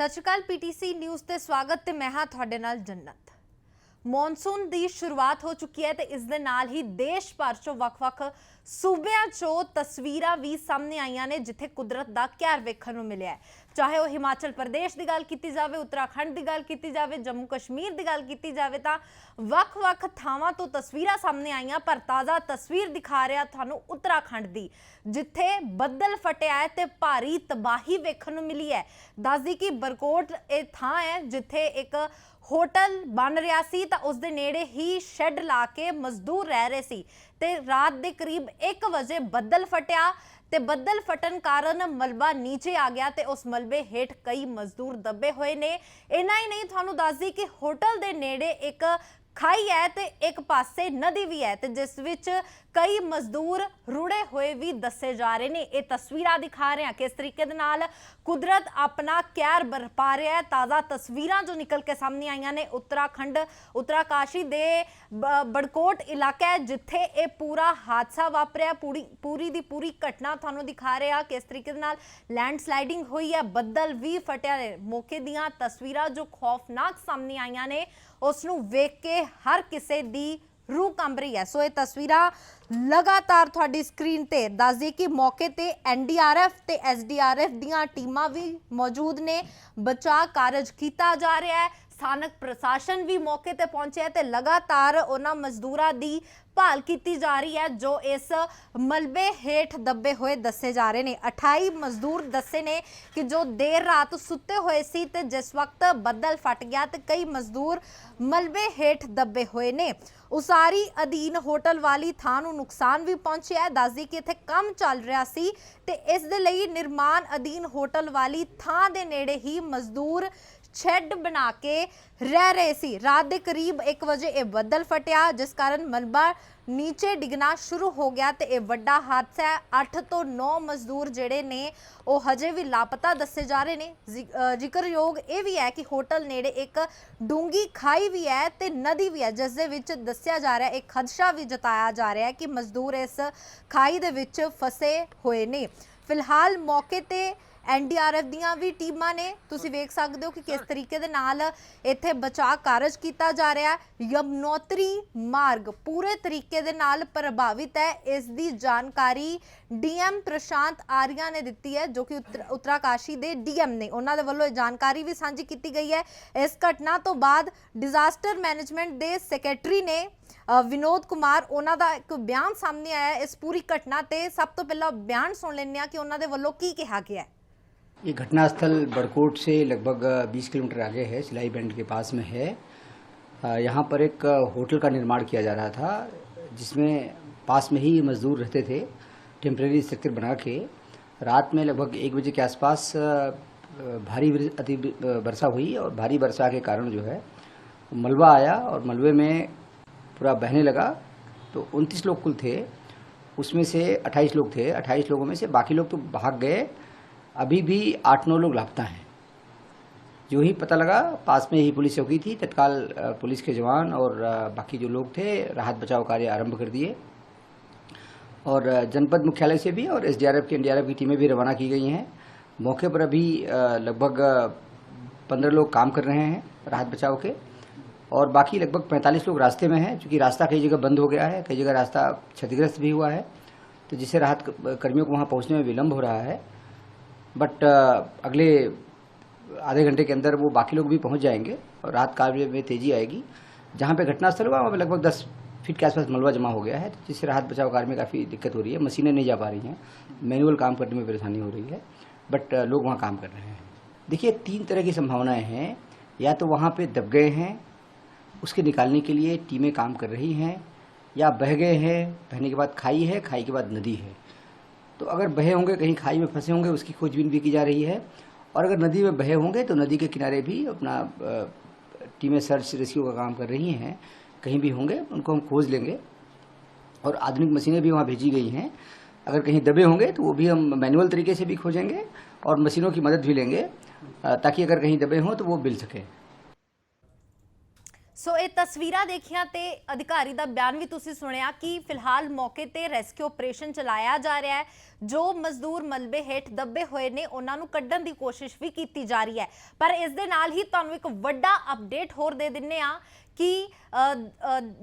ਸਤਿ ਸ਼੍ਰੀ ਅਕਾਲ PTC news ਤੇ ਸਵਾਗਤ ਤੇ ਮੈਂ ਹਾਂ ਤੁਹਾਡੇ ਨਾਲ ਜੰਨਤ। ਮੌਨਸੂਨ ਦੀ ਸ਼ੁਰੂਆਤ ਹੋ ਚੁੱਕੀ ਹੈ ਤੇ ਇਸ ਦੇ ਨਾਲ ਹੀ ਦੇਸ਼ ਭਰ ਚੋਂ ਵੱਖ-ਵੱਖ ਸੂਬਿਆਂ ਚੋਂ ਤਸਵੀਰਾਂ ਵੀ ਸਾਹਮਣੇ ਆਈਆਂ ਨੇ, ਜਿੱਥੇ ਕੁਦਰਤ ਦਾ ਕਹਿਰ ਵੇਖਣ ਨੂੰ ਮਿਲਿਆ ਹੈ। ਚਾਹੇ ਉਹ ਹਿਮਾਚਲ ਪ੍ਰਦੇਸ਼ ਦੀ ਗੱਲ ਕੀਤੀ ਜਾਵੇ, ਉੱਤਰਾਖੰਡ ਦੀ ਗੱਲ ਕੀਤੀ ਜਾਵੇ ਜੰਮੂ ਕਸ਼ਮੀਰ ਦੀ ਗੱਲ ਕੀਤੀ ਜਾਵੇ ਤਾਂ ਵੱਖ-ਵੱਖ ਥਾਵਾਂ ਤੋਂ ਤਸਵੀਰਾਂ ਸਾਹਮਣੇ ਆਈਆਂ, ਪਰ ਤਾਜ਼ਾ ਤਸਵੀਰ ਦਿਖਾ ਰਿਹਾ ਤੁਹਾਨੂੰ ਉੱਤਰਾਖੰਡ ਦੀ, ਜਿੱਥੇ ਬੱਦਲ ਫਟਿਆ ਹੈ ਤੇ ਭਾਰੀ ਤਬਾਹੀ ਵੇਖਣ ਨੂੰ ਮਿਲੀ ਹੈ। ਦੱਸਦੀ ਕਿ ਬਰਕੋਟ ਇਹ ਥਾਂ ਹੈ, ਜਿੱਥੇ ਇੱਕ ਹੋਟਲ ਬਣ ਰਿਹਾ ਸੀ ਤਾਂ ਉਸ ਦੇ ਨੇੜੇ ਹੀ ਸ਼ੈੱਡ ਲਾ ਕੇ ਮਜ਼ਦੂਰ ਰਹਿ ਰਹੇ ਸੀ ਤੇ ਰਾਤ ਦੇ ਕਰੀਬ 1 ਵਜੇ ਬੱਦਲ ਫਟਿਆ ਤੇ ਬੱਦਲ ਫਟਣ ਕਾਰਨ ਮਲਬਾ ਨੀਚੇ ਆ ਗਿਆ ਤੇ ਉਸ ਮਲਬੇ ਹੇਠ ਕਈ ਮਜ਼ਦੂਰ ਦੱਬੇ ਹੋਏ ਨੇ। ਇਨਾ ਹੀ ਨਹੀਂ, ਤੁਹਾਨੂੰ ਦੱਸਦੀ ਕਿ ਹੋਟਲ ਦੇ ਨੇੜੇ ਇੱਕ ਖਾਈ ਹੈ ਤੇ ਇੱਕ ਪਾਸੇ ਨਦੀ ਵੀ ਹੈ ਤੇ ਜਿਸ ਵਿੱਚ ਕਈ ਮਜ਼ਦੂਰ ਰੁੜੇ ਹੋਏ ਵੀ ਦੱਸੇ ਜਾ ਰਹੇ ਨੇ। ਇਹ ਤਸਵੀਰਾਂ ਦਿਖਾ ਰਹੇ ਹਾਂ ਕਿਸ ਤਰੀਕੇ ਦੇ ਨਾਲ ਕੁਦਰਤ ਆਪਣਾ ਕਹਿਰ ਬਰਪਾ ਰਿਹਾ ਹੈ। ਤਾਜ਼ਾ ਤਸਵੀਰਾਂ ਜੋ ਨਿਕਲ ਕੇ ਸਾਹਮਣੇ ਆਈਆਂ ਨੇ, ਉੱਤਰਾਖੰਡ, ਉੱਤਰਾਕਾਸ਼ੀ ਦੇ ਬ- ਬੜਕੋਟ ਇਲਾਕਾ ਹੈ, ਜਿੱਥੇ ਇਹ ਪੂਰਾ ਹਾਦਸਾ ਵਾਪਰਿਆ ਪੂਰੀ ਪੂਰੀ ਦੀ ਪੂਰੀ ਘਟਨਾ ਤੁਹਾਨੂੰ ਦਿਖਾ ਰਿਹਾ ਕਿਸ ਤਰੀਕੇ ਦੇ ਨਾਲ ਲੈਂਡਸਲਾਈਡਿੰਗ ਹੋਈ ਹੈ, ਬੱਦਲ ਵੀ ਫਟਿਆ ਹੈ। ਮੌਕੇ ਦੀਆਂ ਤਸਵੀਰਾਂ ਜੋ ਖੌਫਨਾਕ ਸਾਹਮਣੇ ਆਈਆਂ ਨੇ, ਉਸ ਨੂੰ ਵੇਖ ਕੇ ਹਰ ਕਿਸੇ ਦੀ ਰੂਹ ਕੰਬ ਰਹੀ ਹੈ। ਸੋ ਇਹ ਤਸਵੀਰਾਂ ਲਗਾਤਾਰ ਤੁਹਾਡੀ ਸਕਰੀਨ ਤੇ ਦੱਸ ਦਈਏ ਕਿ ਮੌਕੇ ਤੇ ਐਨਡੀਆਰਐਫ ਤੇ ਐਸਡੀਆਰਐਫ ਦੀਆਂ ਟੀਮਾਂ ਵੀ ਮੌਜੂਦ ਨੇ। ਬਚਾਅ ਕਾਰਜ ਕੀਤਾ ਜਾ ਰਿਹਾ ਹੈ। ਸਥਾਨਕ ਪ੍ਰਸ਼ਾਸਨ ਵੀ ਮੌਕੇ ਤੇ ਪਹੁੰਚਿਆ ਹੈ ਤੇ ਲਗਾਤਾਰ ਉਹਨਾਂ ਮਜ਼ਦੂਰਾਂ ਦੀ ਭਾਲ ਕੀਤੀ ਜਾ ਰਹੀ ਹੈ, ਜੋ ਇਸ ਮਲਬੇ ਹੇਠ ਦੱਬੇ ਹੋਏ ਦੱਸੇ ਜਾ ਰਹੇ ਨੇ। 28 ਮਜ਼ਦੂਰ ਦੱਸੇ ਨੇ ਕਿ ਜੋ ਦੇਰ ਰਾਤ ਸੁੱਤੇ ਹੋਏ ਸੀ ਤੇ ਜਿਸ ਵਕਤ ਬੱਦਲ ਫਟ ਗਿਆ ਤੇ ਕਈ ਮਜ਼ਦੂਰ ਮਲਬੇ ਹੇਠ ਦੱਬੇ ਹੋਏ ਨੇ। ਉਸਾਰੀ ਅਧੀਨ ਹੋਟਲ ਵਾਲੀ ਥਾਂ ਨੂੰ ਨੁਕਸਾਨ ਵੀ ਪਹੁੰਚਿਆ ਹੈ। ਦੱਸਦੀ ਕਿ ਇੱਥੇ ਕੰਮ ਚੱਲ ਰਿਹਾ ਸੀ ਤੇ ਇਸ ਦੇ ਲਈ ਨਿਰਮਾਣ ਅਧੀਨ ਹੋਟਲ ਵਾਲੀ ਥਾਂ ਦੇ ਨੇੜੇ ਹੀ ਮਜ਼ਦੂਰ ਸ਼ੈੱਡ ਬਣਾ ਕੇ ਰਹਿ ਰਹੇ ਸੀ। ਰਾਤ ਦੇ ਕਰੀਬ 1 ਵਜੇ ਇਹ ਬੱਦਲ ਫਟਿਆ, ਜਿਸ ਕਾਰਨ ਮਲਬਾ ਨੀਚੇ ਡਿੱਗਣਾ ਸ਼ੁਰੂ ਹੋ ਗਿਆ ਤੇ ਇਹ ਵੱਡਾ ਹਾਦਸਾ ਹੈ। 8 ਤੋਂ 9 ਮਜ਼ਦੂਰ ਜਿਹੜੇ ਨੇ, ਉਹ ਹਜੇ ਵੀ ਲਾਪਤਾ ਦੱਸੇ ਜਾ ਰਹੇ ਨੇ। ਜ਼ਿਕਰਯੋਗ ਇਹ ਵੀ ਹੈ ਕਿ ਹੋਟਲ ਨੇੜੇ ਇੱਕ ਡੂੰਗੀ ਖਾਈ ਵੀ ਹੈ ਤੇ ਨਦੀ ਵੀ ਹੈ, ਜਿਸ ਦੇ ਵਿੱਚ ਦੱਸਿਆ ਜਾ ਰਿਹਾ ਹੈ ਇੱਕ ਖਦਸ਼ਾ ਵੀ ਜਤਾਇਆ ਜਾ ਰਿਹਾ ਹੈ ਕਿ ਮਜ਼ਦੂਰ ਇਸ ਖਾਈ ਦੇ ਵਿੱਚ ਫਸੇ ਹੋਏ ਨੇ। ਫਿਲਹਾਲ ਮੌਕੇ ਤੇ ਐਨਡੀਆਰਐਫ ਦੀਆਂ ਵੀ ਟੀਮਾਂ ਨੇ। ਤੁਸੀਂ ਵੇਖ ਸਕਦੇ ਹੋ ਕਿ ਕਿਸ ਤਰੀਕੇ ਦੇ ਨਾਲ ਇੱਥੇ ਬਚਾਅ ਕਾਰਜ ਕੀਤਾ ਜਾ ਰਿਹਾ ਹੈ। ਯਮਨੋਤਰੀ ਮਾਰਗ ਪੂਰੇ ਤਰੀਕੇ ਦੇ ਨਾਲ ਪ੍ਰਭਾਵਿਤ ਹੈ। ਇਸ ਦੀ ਜਾਣਕਾਰੀ ਡੀਐਮ ਪ੍ਰਸ਼ਾਂਤ ਆਰੀਆ ਨੇ ਦਿੱਤੀ ਹੈ, ਜੋ ਕਿ ਉੱਤਰ- ਉੱਤਰਾਕਾਸ਼ੀ ਦੇ ਡੀਐਮ ਨੇ। ਉਹਨਾਂ ਦੇ ਵੱਲੋਂ ਇਹ ਜਾਣਕਾਰੀ ਵੀ ਸਾਂਝੀ ਕੀਤੀ ਗਈ ਹੈ। ਇਸ ਘਟਨਾ ਤੋਂ ਬਾਅਦ ਡਿਜ਼ਾਸਟਰ ਮੈਨੇਜਮੈਂਟ ਦੇ ਸੈਕਟਰੀ ਨੇ ਵਿਨੋਦ ਕੁਮਾਰ, ਉਹਨਾਂ ਦਾ ਇੱਕ ਬਿਆਨ ਸਾਹਮਣੇ ਆਇਆ ਇਸ ਪੂਰੀ ਘਟਨਾ ਤੇ ਸਭ ਤੋਂ ਪਹਿਲਾਂ ਬਿਆਨ ਸੁਣ ਲੈਂਦੇ ਆ ਕਿ ਉਹਨਾਂ ਦੇ ਵੱਲੋਂ ਕੀ ਕਿਹਾ ਗਿਆ ਹੈ। ये घटनास्थल बड़कोट से लगभग 20 किलोमीटर आगे है, सिलाई बैंड के पास में है। यहाँ पर एक होटल का निर्माण किया जा रहा था, जिसमें पास में ही मजदूर रहते थे, टेम्परेरी स्ट्रक्चर बना के। रात में लगभग एक बजे के आसपास भारी अति वर्षा हुई और भारी वर्षा के कारण जो है, मलबा आया और मलबे में पूरा बहने लगा। तो उनतीस लोग कुल थे, उसमें से 28 लोग थे। 28 लोगों में से बाकी लोग तो भाग गए। अभी भी आठ नौ लोग लापता हैं। जो ही पता लगा, पास में ही पुलिस चौकी थी, तत्काल पुलिस के जवान और बाकी जो लोग थे, राहत बचाव कार्य आरंभ कर दिए। और जनपद मुख्यालय से भी और एसडीआरएफ की एनडीआरएफ की टीमें भी रवाना की गई हैं। मौके पर अभी लगभग पंद्रह लोग काम कर रहे हैं राहत बचाव के। और बाकी लगभग पैंतालीस लोग रास्ते में हैं क्योंकि रास्ता कई जगह बंद हो गया है, कई जगह रास्ता क्षतिग्रस्त भी हुआ है। तो जिससे राहत कर्मियों को वहाँ पहुँचने में विलम्ब हो रहा है बट अगले आधे घंटे के अंदर वो बाकी लोग भी पहुँच जाएँगे और रात कार्य में तेज़ी आएगी। जहाँ पे घटनास्थल हुआ, वहाँ पे लगभग दस फीट के आसपास मलबा जमा हो गया है, जिससे राहत बचाव कार्य में काफ़ी दिक्कत हो रही है। मशीनें नहीं जा पा रही हैं। मैनुअल काम करने में परेशानी हो रही है। बट लोग वहाँ काम कर रहे हैं। देखिए, तीन तरह की संभावनाएँ हैं। या तो वहाँ पर दब गए हैं, उसके निकालने के लिए टीमें काम कर रही हैं, या बह गए हैं, बहने के बाद खाई है, खाई के बाद नदी है। तो अगर बहे होंगे, कहीं खाई में फंसे होंगे, उसकी खोजबीन भी की जा रही है। और अगर नदी में बहे होंगे तो नदी के किनारे भी अपना टीमें सर्च रेस्क्यू का काम कर रही हैं। कहीं भी होंगे, उनको हम खोज लेंगे। और आधुनिक मशीनें भी वहाँ भेजी गई हैं। अगर कहीं दबे होंगे तो वो भी हम मैनुअल तरीके से भी खोजेंगे और मशीनों की मदद भी लेंगे ताकि अगर कहीं दबे हों तो वो मिल सके। ਸੋ ਇਹ ਤਸਵੀਰਾਂ ਦੇਖੀਆਂ ਤੇ ਅਧਿਕਾਰੀ ਦਾ ਬਿਆਨ ਵੀ ਤੁਸੀਂ ਸੁਣਿਆ ਕਿ ਫਿਲਹਾਲ ਮੌਕੇ ਤੇ ਰੈਸਕਿਊ ਆਪਰੇਸ਼ਨ ਚਲਾਇਆ ਜਾ ਰਿਹਾ ਹੈ, ਜੋ ਮਜ਼ਦੂਰ ਮਲਬੇ ਹੇਠ ਦੱਬੇ ਹੋਏ ਨੇ, ਉਹਨਾਂ ਨੂੰ ਕੱਢਣ ਦੀ ਕੋਸ਼ਿਸ਼ ਵੀ ਕੀਤੀ ਜਾ ਰਹੀ ਹੈ। ਪਰ ਇਸ ਦੇ ਨਾਲ ਹੀ ਤੁਹਾਨੂੰ ਇੱਕ ਵੱਡਾ ਅਪਡੇਟ ਹੋਰ ਦੇ ਦਿੰਨੇ ਆ ਕਿ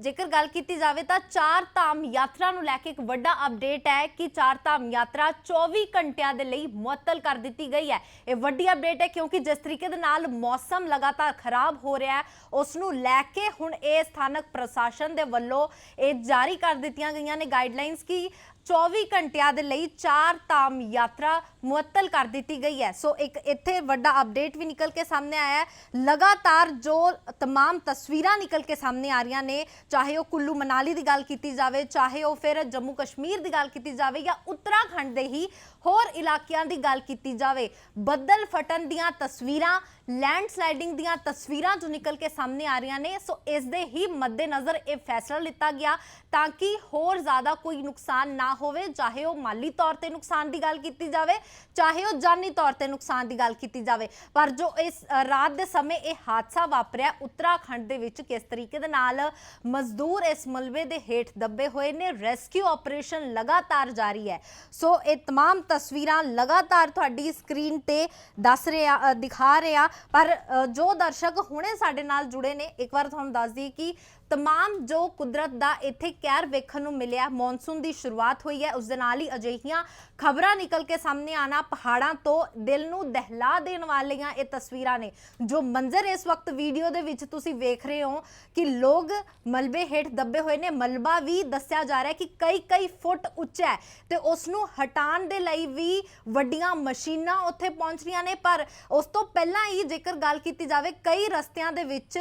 ਜੇਕਰ ਗੱਲ ਕੀਤੀ ਜਾਵੇ ਤਾਂ ਚਾਰ ਧਾਮ ਯਾਤਰਾ ਨੂੰ ਲੈ ਕੇ ਇੱਕ ਵੱਡਾ ਅਪਡੇਟ ਹੈ ਕਿ ਚਾਰ ਧਾਮ ਯਾਤਰਾ 24 ਘੰਟਿਆਂ ਦੇ ਲਈ ਮੁਅੱਤਲ ਕਰ ਦਿੱਤੀ ਗਈ ਹੈ। ਇਹ ਵੱਡੀ ਅਪਡੇਟ ਹੈ ਕਿਉਂਕਿ ਜਿਸ ਤਰੀਕੇ ਦੇ ਨਾਲ ਮੌਸਮ ਲਗਾਤਾਰ ਖਰਾਬ ਹੋ ਰਿਹਾ ਹੈ, ਉਸ ਨੂੰ ਲੈ ਕੇ ਹੁਣ ਇਹ ਸਥਾਨਕ ਪ੍ਰਸ਼ਾਸਨ ਦੇ ਵੱਲੋਂ ਇਹ ਜਾਰੀ ਕਰ ਦਿੱਤੀਆਂ ਗਈਆਂ ਨੇ ਗਾਈਡਲਾਈਨਸ ਕਿ 24 ਘੰਟਿਆਂ ਦੇ ਲਈ ਚਾਰ ਧਾਮ ਯਾਤਰਾ ਮੁਅੱਤਲ ਕਰ ਦਿੱਤੀ ਗਈ ਹੈ ਸੋ ਇੱਕ ਇੱਥੇ ਵੱਡਾ ਅਪਡੇਟ ਵੀ ਨਿਕਲ ਕੇ ਸਾਹਮਣੇ ਆਇਆ ਹੈ ਲਗਾਤਾਰ ਜੋ तमाम ਤਸਵੀਰਾਂ ਨਿਕਲ ਕੇ ਸਾਹਮਣੇ ਆ ਰਹੀਆਂ ਨੇ ਚਾਹੇ ਉਹ ਕੁੱਲੂ ਮਨਾਲੀ ਦੀ ਗੱਲ ਕੀਤੀ ਜਾਵੇ ਚਾਹੇ ਉਹ ਫਿਰ ਜੰਮੂ ਕਸ਼ਮੀਰ ਦੀ ਗੱਲ ਕੀਤੀ ਜਾਵੇ ਜਾਂ ਉੱਤਰਾਖੰਡ ਦੇ ਹੀ ਹੋਰ ਇਲਾਕਿਆਂ ਦੀ ਗੱਲ ਕੀਤੀ ਜਾਵੇ ਬੱਦਲ ਫਟਣ ਦੀਆਂ ਤਸਵੀਰਾਂ ਲੈਂਡ ਸਲਾਈਡਿੰਗ ਦੀਆਂ ਤਸਵੀਰਾਂ ਜੋ ਨਿਕਲ ਕੇ ਸਾਹਮਣੇ ਆ ਰਹੀਆਂ ਨੇ ਸੋ ਇਸ ਦੇ ਹੀ ਮੱਦੇਨਜ਼ਰ ਇਹ ਫੈਸਲਾ ਲਿੱਤਾ ਗਿਆ ਤਾਂ ਕਿ ਹੋਰ ਜ਼ਿਆਦਾ ਕੋਈ ਨੁਕਸਾਨ ਨਾ ਹੋਵੇ ਚਾਹੇ ਉਹ ਮਾਲੀ ਤੌਰ ਤੇ ਨੁਕਸਾਨ ਦੀ ਗੱਲ ਕੀਤੀ ਜਾਵੇ ਚਾਹੇ ਉਹ ਜਾਨੀ ਤੌਰ ਤੇ ਨੁਕਸਾਨ ਦੀ ਗੱਲ ਕੀਤੀ ਜਾਵੇ ਪਰ ਜੋ ਇਸ ਅ, ਰਾਤ ਦੇ ਸਮੇਂ ਇਹ ਹਾਦਸਾ ਵਾਪਰਿਆ ਉੱਤਰਾਖੰਡ ਦੇ ਵਿੱਚ ਕਿਸ ਤਰੀਕੇ ਦੇ ਨਾਲ ਮਜ਼ਦੂਰ ਇਸ ਮਲਬੇ ਦੇ ਹੇਠ ਦੱਬੇ ਹੋਏ ਨੇ ਰੈਸਕਿਊ ਆਪਰੇਸ਼ਨ ਲਗਾਤਾਰ ਜਾਰੀ ਹੈ ਸੋ ਇਹ तमाम ਤਸਵੀਰਾਂ ਲਗਾਤਾਰ ਤੁਹਾਡੀ ਸਕਰੀਨ ਤੇ ਦੱਸ ਰਿਹਾ ਅ, ਦਿਖਾ ਰਿਹਾ। ਪਰ ਜੋ ਦਰਸ਼ਕ ਹੁਣੇ ਸਾਡੇ ਨਾਲ ਜੁੜੇ ਨੇ ਇੱਕ ਵਾਰ ਤੁਹਾਨੂੰ ਦੱਸ ਦਈਏ ਕਿ ਤਮਾਮ ਜੋ ਕੁਦਰਤ ਦਾ ਇੱਥੇ ਕਹਿਰ ਵੇਖਣ ਨੂੰ ਮਿਲਿਆ, ਮੌਨਸੂਨ ਦੀ ਸ਼ੁਰੂਆਤ ਹੋਈ ਹੈ। ਉਸ ਦੇ ਨਾਲ ਹੀ ਅਜਿਹੀਆਂ ਖਬਰਾਂ ਨਿਕਲ ਕੇ ਸਾਹਮਣੇ ਆਣਾ ਪਹਾੜਾਂ ਤੋਂ ਦਿਲ ਨੂੰ ਦਹਿਲਾ ਦੇਣ ਵਾਲੀਆਂ ਇਹ ਤਸਵੀਰਾਂ ਨੇ, ਜੋ ਮੰਜ਼ਰ ਇਸ ਵਕਤ ਵੀਡੀਓ ਦੇ ਵਿੱਚ ਤੁਸੀਂ ਵੇਖ ਰਹੇ ਹੋ ਕਿ ਲੋਕ ਮਲਬੇ ਹੇਠ ਦੱਬੇ ਹੋਏ ਨੇ। ਮਲਬਾ ਵੀ ਦੱਸਿਆ ਜਾ ਰਿਹਾ ਕਿ ਕਈ ਕਈ ਫੁੱਟ ਉੱਚਾ ਹੈ ਤੇ ਉਸ ਨੂੰ ਹਟਾਉਣ ਦੇ ਲਈ ਵੀ ਵੱਡੀਆਂ ਮਸ਼ੀਨਾਂ ਉੱਥੇ ਪਹੁੰਚ ਰਹੀਆਂ ਨੇ। ਪਰ ਉਸ ਤੋਂ ਪਹਿਲਾਂ ਹੀ ਜੇਕਰ ਗੱਲ ਕੀਤੀ ਜਾਵੇ, ਕਈ ਰਸਤਿਆਂ ਦੇ ਵਿੱਚ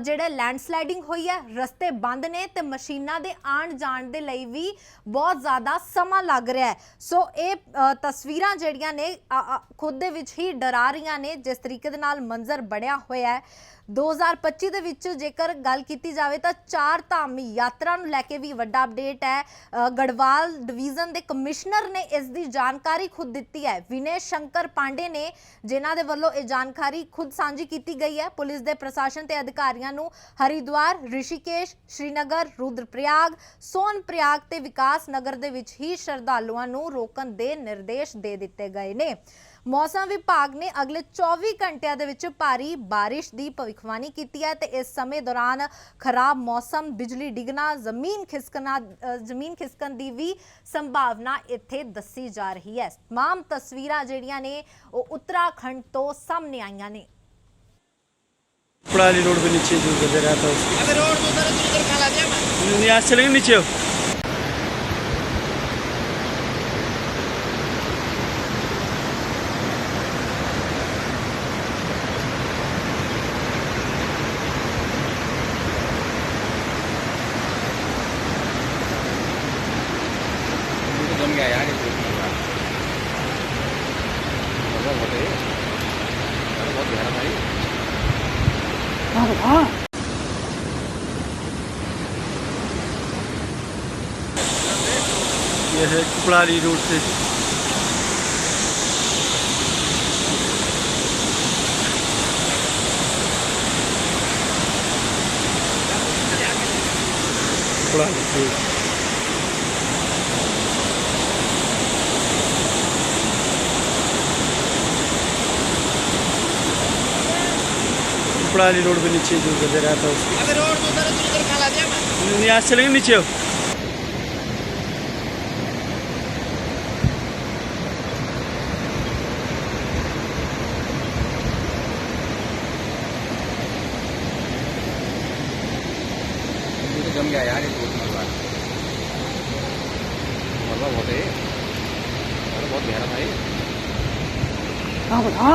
ਜਿਹੜਾ ਲੈਂਡਸਲਾਈਡਿੰਗ ਹੋਈ ਹੈ ਰਸਤੇ ਬੰਦ ਨੇ ਤੇ ਮਸ਼ੀਨਾਂ ਦੇ ਆਣ ਜਾਣ ਦੇ ਲਈ ਵੀ ਬਹੁਤ ਜ਼ਿਆਦਾ ਸਮਾਂ ਲੱਗ ਰਿਹਾ ਹੈ। ਸੋ ਇਹ ਅ, ਤਸਵੀਰਾਂ ਜਿਹੜੀਆਂ ਨੇ ਅ, ਅ, ਖੁਦ ਦੇ ਵਿੱਚ ਹੀ ਡਰਾ ਰਹੀਆਂ ਨੇ ਜਿਸ ਤਰੀਕੇ ਦੇ ਨਾਲ ਮੰਜ਼ਰ ਬਣਿਆ ਹੋਇਆ ਹੈ। 2025 ਦੇ ਵਿੱਚ ਜੇਕਰ ਗੱਲ ਕੀਤੀ ਜਾਵੇ ਤਾਂ ਚਾਰ ਧਾਮ ਯਾਤਰਾ ਨੂੰ ਲੈ ਕੇ ਵੀ ਵੱਡਾ ਅਪਡੇਟ ਹੈ। ਗੜਵਾਲ ਡਿਵੀਜ਼ਨ ਦੇ ਕਮਿਸ਼ਨਰ ਨੇ ਇਸ ਦੀ ਜਾਣਕਾਰੀ ਖੁਦ ਦਿੱਤੀ ਹੈ। ਵਿਨੇ ਸ਼ੰਕਰ ਪਾਂਡੇ ਨੇ ਜਿਨ੍ਹਾਂ ਦੇ ਵੱਲੋਂ ਇਹ ਜਾਣਕਾਰੀ ਖੁਦ ਸਾਂਝੀ ਕੀਤੀ ਗਈ ਹੈ। ਪੁਲਿਸ ਦੇ ਪ੍ਰਸ਼ਾਸਨ ਤੇ ਅਧਿਕਾਰੀਆਂ ਨੂੰ ਹਰਿਦੁਆਰ, ਰਿਸ਼ੀਕੇਸ਼, ਸ਼੍ਰੀਨਗਰ, ਰੁਦਰਪ੍ਰਯਾਗ, ਸੋਨਪ੍ਰਯਾਗ ਤੇ ਵਿਕਾਸ ਨਗਰ ਦੇ ਵਿੱਚ ਹੀ ਸ਼ਰਧਾਲੂਆਂ ਨੂੰ ਰੋਕਣ ਦੇ ਨਿਰਦੇਸ਼ ਦੇ ਦਿੱਤੇ ਗਏ ਨੇ। ਮੌਸਮ ਵਿਭਾਗ ਨੇ ਅਗਲੇ 24 ਘੰਟਿਆਂ ਦੇ ਵਿੱਚ ਭਾਰੀ ਬਾਰਿਸ਼ ਦੀ ਭਵਿੱਖਬਾਣੀ ਕੀਤੀ ਹੈ ਤੇ ਇਸ ਸਮੇਂ ਦੌਰਾਨ ਖਰਾਬ ਮੌਸਮ ਬਿਜਲੀ ਡਿੱਗਣਾ ਜ਼ਮੀਨ ਖਿਸਕਣਾ ਅ, ਜ਼ਮੀਨ ਖਿਸਕਣ ਦੀ ਵੀ ਸੰਭਾਵਨਾ ਇੱਥੇ ਦੱਸੀ ਜਾ ਰਹੀ ਹੈ तमाम ਤਸਵੀਰਾਂ ਜਿਹੜੀਆਂ ਨੇ ਉਹ ਉੱਤਰਾਖੰਡ ਤੋਂ ਸਾਹਮਣੇ ਆਈਆਂ ਨੇ पड़ाली रोड पे नीचे जो गुजर रहा था उसको अबे रोड तो उधर उधर खा ला दिया मैं यहाँ से चलेंगे नीचे ये है कुपड़ाली रोड से कुपड़ाली रोड कपड़ा वाली रोड पे नीचे जो दे रहा था उसको। यहाँ से चलेंगे नीचे। तो जम गया यार ये मलबा मलबा बहुत है। अरे बहुत गहरा हाँ बता